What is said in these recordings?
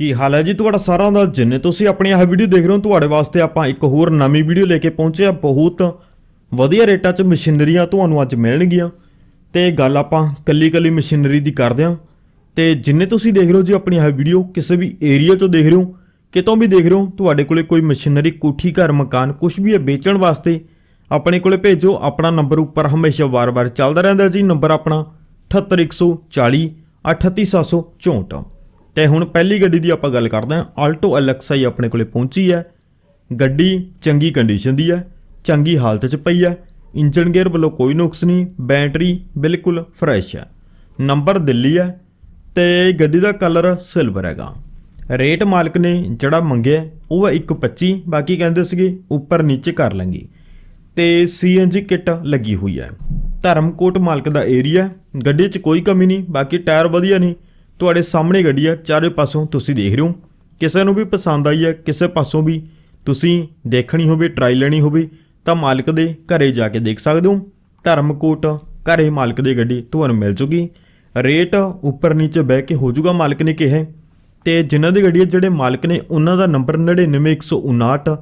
ਕੀ ਹਾਲ ਹੈ ਜੀ ਤੁਹਾਡਾ ਸਾਰਿਆਂ ਦਾ? ਜਿੰਨੇ ਤੁਸੀਂ ਆਪਣੀ ਇਹ ਵੀਡੀਓ ਦੇਖ ਰਹੇ ਹੋ, ਤੁਹਾਡੇ ਵਾਸਤੇ ਆਪਾਂ ਇੱਕ ਹੋਰ ਨਵੀਂ ਵੀਡੀਓ ਲੈ ਕੇ ਪਹੁੰਚੇ ਆ ਬਹੁਤ ਵਧੀਆ ਰੇਟਾਂ 'ਚ ਮਸ਼ੀਨਰੀਆਂ ਤੁਹਾਨੂੰ ਅੱਜ ਮਿਲਣਗੀਆਂ। ਤੇ ਗੱਲ ਆਪਾਂ ਕੱਲੀ ਕੱਲੀ ਮਸ਼ੀਨਰੀ ਦੀ ਕਰਦੇ ਹਾਂ। ਤੇ ਜਿੰਨੇ ਤੁਸੀਂ ਦੇਖ ਰਹੇ ਹੋ ਜੀ ਆਪਣੀ ਇਹ ਵੀਡੀਓ ਕਿਸੇ ਵੀ ਏਰੀਆ 'ਚੋਂ ਦੇਖ ਰਹੇ ਹੋ, ਕਿਤੋਂ ਵੀ ਦੇਖ ਰਹੇ ਹੋ, ਤੁਹਾਡੇ ਕੋਲੇ ਕੋਈ ਮਸ਼ੀਨਰੀ, ਕੋਠੀ, ਘਰ, ਮਕਾਨ ਕੁਝ ਵੀ ਹੈ ਵੇਚਣ ਵਾਸਤੇ ਆਪਣੇ ਕੋਲੇ ਭੇਜੋ। ਆਪਣਾ ਨੰਬਰ ਉੱਪਰ ਹਮੇਸ਼ਾ ਵਾਰ-ਵਾਰ ਚੱਲਦਾ ਰਹਿੰਦਾ ਜੀ। ਨੰਬਰ ਆਪਣਾ 78140 38764 ਤੇ ਹੁਣ ਪਹਿਲੀ ਗੱਡੀ ਦੀ ਆਪਾਂ ਗੱਲ ਕਰਦੇ ਹਾਂ। ਆਲਟੋ ਐਲਐਕਸਆਈ ਆਪਣੇ ਕੋਲੇ ਪਹੁੰਚੀ ਹੈ। ਗੱਡੀ ਚੰਗੀ ਕੰਡੀਸ਼ਨ ਦੀ ਹੈ, ਚੰਗੀ ਹਾਲਤ 'ਚ ਪਈ ਹੈ। ਇੰਜਨ ਗੇਅਰ ਵੱਲੋਂ ਕੋਈ ਨੁਕਸ ਨਹੀਂ ਬੈਟਰੀ ਬਿਲਕੁਲ ਫਰੈਸ਼ ਹੈ। ਨੰਬਰ ਦਿੱਲੀ ਹੈ ਤੇ ਗੱਡੀ ਦਾ ਕਲਰ ਸਿਲਵਰ ਹੈਗਾ। ਰੇਟ ਮਾਲਕ ਨੇ ਜਿਹੜਾ ਮੰਗਿਆ, ਉਹ ਹੈ 125 ਬਾਕੀ ਕਹਿੰਦੇ ਸੀਗੇ ਉੱਪਰ ਨੀਚੇ ਕਰ ਲਾਂਗੇ। ਤੇ ਸੀਐਨਜੀ ਕਿੱਟ ਲੱਗੀ ਹੋਈ ਹੈ। ਧਰਮਕੋਟ ਮਾਲਕ ਦਾ ਏਰੀਆ ਗੱਡੀ 'ਚ ਕੋਈ ਕਮੀ ਨਹੀਂ, ਬਾਕੀ ਟਾਇਰ ਵਧੀਆ ਨੇ। ਤੁਹਾਡੇ ਸਾਹਮਣੇ ਗੱਡੀ ਹੈ ਚਾਰੇ ਪਾਸੋਂ ਤੁਸੀਂ ਦੇਖ ਰਹੇ ਹੋ। ਕਿਸੇ ਨੂੰ ਵੀ ਪਸੰਦ ਆਈ ਹੈ ਕਿਸੇ ਪਾਸੋਂ ਵੀ ਤੁਸੀਂ ਦੇਖਣੀ ਹੋਵੇ ਟਰਾਈ ਲੈਣੀ ਹੋਵੇ, ਤਾਂ ਮਾਲਕ ਦੇ ਘਰੇ ਜਾ ਕੇ ਦੇਖ ਸਕਦੇ ਹੋ। ਧਰਮਕੋਟ ਘਰੇ ਮਾਲਕ ਦੀ ਗੱਡੀ ਤੁਹਾਨੂੰ ਮਿਲ ਜੂਗੀ। ਰੇਟ ਉੱਪਰ ਨੀਚੇ ਬਹਿ ਕੇ ਹੋ ਜਾਊਗਾ ਮਾਲਕ ਨੇ ਕਿਹਾ। ਤੇ ਜਿਨ੍ਹਾਂ ਦੀ ਗੱਡੀ ਜਿਹੜੇ ਮਾਲਕ ਨੇ, ਉਹਨਾਂ ਦਾ ਨੰਬਰ 99159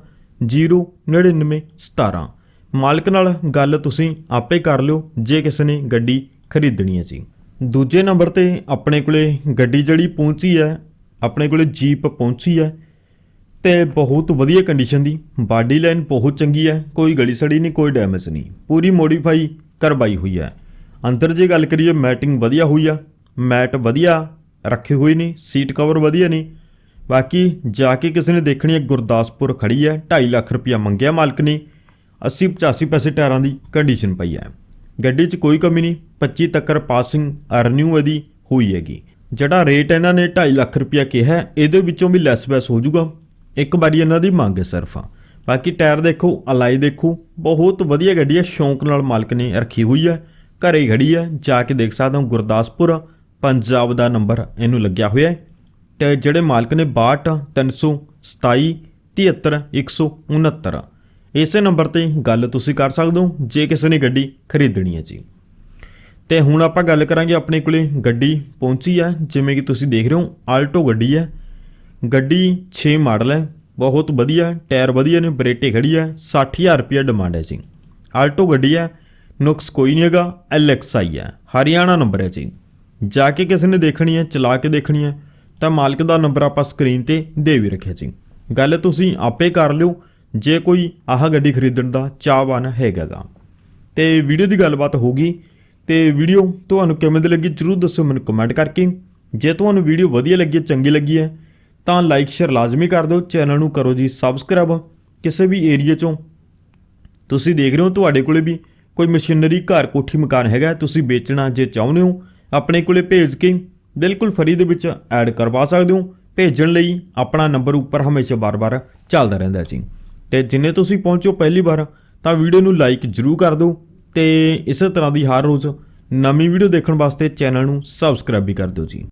09917 ਮਾਲਕ ਨਾਲ ਗੱਲ ਤੁਸੀਂ ਆਪੇ ਕਰ ਲਿਓ, ਜੇ ਕਿਸੇ ਨੇ ਗੱਡੀ ਖਰੀਦਣੀ ਹੈ ਜੀ। ਦੂਜੇ ਨੰਬਰ ਤੇ ਆਪਣੇ ਕੋਲੇ ਗੱਡੀ ਜਿਹੜੀ ਪਹੁੰਚੀ ਹੈ, ਆਪਣੇ ਕੋਲੇ ਜੀਪ ਪਹੁੰਚੀ ਹੈ ਤੇ ਬਹੁਤ ਵਧੀਆ ਕੰਡੀਸ਼ਨ ਦੀ, ਬਾਡੀ ਲਾਈਨ ਬਹੁਤ ਚੰਗੀ ਹੈ, ਕੋਈ ਗਲੀ ਸੜੀ ਨਹੀਂ, ਕੋਈ ਡੈਮੇਜ ਨਹੀਂ, ਪੂਰੀ ਮੋਡੀਫਾਈ ਕਰਵਾਈ ਹੋਈ ਹੈ। ਅੰਦਰ ਜੇ ਗੱਲ ਕਰੀਏ ਮੈਟਿੰਗ ਵਧੀਆ ਹੋਈ ਆ ਮੈਟ ਵਧੀਆ ਰੱਖੇ ਹੋਏ ਨੇ ਸੀਟ ਕਵਰ ਵਧੀਆ ਨੇ, ਬਾਕੀ ਜਾ ਕੇ ਕਿਸੇ ਨੇ ਦੇਖਣੀ ਹੈ, ਗੁਰਦਾਸਪੁਰ ਖੜੀ ਹੈ 2.5 ਲੱਖ ਰੁਪਇਆ ਮੰਗਿਆ ਮਾਲਕ ਨੇ 80 85 ਪੈਸੇ ਟਾਇਰਾਂ ਦੀ ਕੰਡੀਸ਼ਨ ਪਈ ਹੈ। ਗੱਡੀ 'ਚ ਕੋਈ ਕਮੀ ਨਹੀਂ 25 ਤੱਕਰ ਪਾਸਿੰਗ ਅਰਨਿਊ ਇਹਦੀ ਹੋਈ ਹੈਗੀ। ਜਿਹੜਾ ਰੇਟ ਇਹਨਾਂ ਨੇ 2.5 ਲੱਖ ਰੁਪਇਆ ਕਿਹਾ, ਇਹਦੇ ਵਿੱਚੋਂ ਵੀ ਲੈਸ ਬੈਸ ਹੋ ਜਾਊਗਾ ਇੱਕ ਵਾਰੀ ਇਹਨਾਂ ਦੀ ਮੰਗ ਹੈ ਸਿਰਫ। ਬਾਕੀ ਟਾਇਰ ਦੇਖੋ, ਅਲਾਈ ਦੇਖੋ, ਬਹੁਤ ਵਧੀਆ ਗੱਡੀ ਹੈ, ਸ਼ੌਂਕ ਨਾਲ ਮਾਲਕ ਨੇ ਰੱਖੀ ਹੋਈ ਹੈ। ਘਰੇ ਹੀ ਖੜੀ ਹੈ, ਜਾ ਕੇ ਦੇਖ ਸਕਦੇ ਹੋ ਗੁਰਦਾਸਪੁਰ, ਪੰਜਾਬ ਦਾ ਨੰਬਰ ਇਹਨੂੰ ਲੱਗਿਆ ਹੋਇਆ ਹੈ। ਤੇ ਜਿਹੜੇ ਮਾਲਕ ਨੇ 62 327 73 169 ਇਸੇ ਨੰਬਰ ਤੇ ਗੱਲ ਤੁਸੀਂ ਕਰ ਸਕਦੇ ਹੋ, ਜੇ ਕਿਸੇ ਨੇ ਗੱਡੀ ਖਰੀਦਣੀ ਹੈ ਜੀ। ਤੇ ਹੁਣ ਆਪਾਂ ਗੱਲ ਕਰਾਂਗੇ ਆਪਣੇ ਕੋਲੇ ਗੱਡੀ ਪਹੁੰਚੀ ਹੈ ਜਿਵੇਂ ਕਿ ਤੁਸੀਂ ਦੇਖ ਰਹੇ ਹੋ, ਆਲਟੋ ਗੱਡੀ ਹੈ। ਗੱਡੀ 6 ਮਾਡਲ ਹੈ, ਬਹੁਤ ਵਧੀਆ, ਟਾਇਰ ਵਧੀਆ ਨੇ, ਬਰੇਟੇ ਖੜੀ ਹੈ 60000 ਰੁਪਏ ਡਿਮਾਂਡ ਹੈ ਜੀ। ਆਲਟੋ ਗੱਡੀ ਹੈ, ਨੁਕਸ ਕੋਈ ਨਹੀਂ ਹੈਗਾ, ਐਲਐਕਸਆਈ ਹੈ, ਹਰਿਆਣਾ ਨੰਬਰ ਹੈ ਜੀ। ਜਾ ਕੇ ਕਿਸੇ ਨੇ ਦੇਖਣੀ ਹੈ, ਚਲਾ ਕੇ ਦੇਖਣੀ ਹੈ, ਤਾਂ ਮਾਲਕ ਦਾ ਨੰਬਰ ਆਪਾਂ ਸਕਰੀਨ ਤੇ ਦੇ ਵੀ ਰੱਖਿਆ ਜੀ। ਗੱਲ ਤੁਸੀਂ ਆਪੇ ਕਰ ਲਿਓ ਜੇ ਕੋਈ ਆਹ ਗੱਡੀ ਖਰੀਦਣ ਦਾ ਚਾਹਵਾਨ ਹੈਗਾ ਤਾਂ। ਤੇ ਵੀਡੀਓ ਦੀ ਗੱਲਬਾਤ ਹੋ ਗਈ। ਤੇ ਵੀਡੀਓ ਤੁਹਾਨੂੰ ਕਿਵੇਂ ਦੀ ਲੱਗੀ ਜਰੂਰ ਦੱਸੋ ਮੈਨੂੰ ਕਮੈਂਟ ਕਰਕੇ। ਜੇ ਤੁਹਾਨੂੰ ਵੀਡੀਓ ਵਧੀਆ ਲੱਗੀ ਹੈ, ਚੰਗੀ ਲੱਗੀ ਹੈ ਤਾਂ ਲਾਈਕ ਸ਼ੇਅਰ ਲਾਜ਼ਮੀ ਕਰ ਦਿਓ। ਚੈਨਲ ਨੂੰ ਕਰੋ ਜੀ ਸਬਸਕ੍ਰਾਈਬ ਕਿਸੇ ਵੀ ਏਰੀਆ ਚੋਂ। ਤੁਸੀਂ ਦੇਖ ਰਹੇ ਹੋ ਤੁਹਾਡੇ ਕੋਲੇ ਵੀ ਕੋਈ ਮਸ਼ੀਨਰੀ ਘਰ ਕੋਠੀ ਮਕਾਨ ਹੈਗਾ ਤੁਸੀਂ ਵੇਚਣਾ ਜੇ ਚਾਹੁੰਦੇ ਹੋ ਆਪਣੇ ਕੋਲੇ ਭੇਜ ਕੇ ਬਿਲਕੁਲ ਫਰੀ ਦੇ ਵਿੱਚ ਐਡ ਕਰਵਾ ਸਕਦੇ ਹੋ। ਭੇਜਣ ਲਈ ਆਪਣਾ ਨੰਬਰ ਉੱਪਰ ਹਮੇਸ਼ਾ ਬਾਰ-ਬਾਰ ਚੱਲਦਾ ਰਹਿੰਦਾ ਜੀ। ਤੇ ਜਿੰਨੇ ਤੁਸੀਂ ਪਹੁੰਚੋ ਪਹਿਲੀ ਵਾਰ, ਤਾਂ ਵੀਡੀਓ ਨੂੰ ਲਾਈਕ ਜਰੂਰ ਕਰ ਦਿਓ ਤੇ ਇਸੇ ਤਰ੍ਹਾਂ ਦੀ ਹਰ ਰੋਜ਼ ਨਵੀਂ ਵੀਡੀਓ ਦੇਖਣ ਵਾਸਤੇ ਚੈਨਲ ਨੂੰ ਸਬਸਕ੍ਰਾਈਬ ਵੀ ਕਰ ਦਿਓ ਜੀ।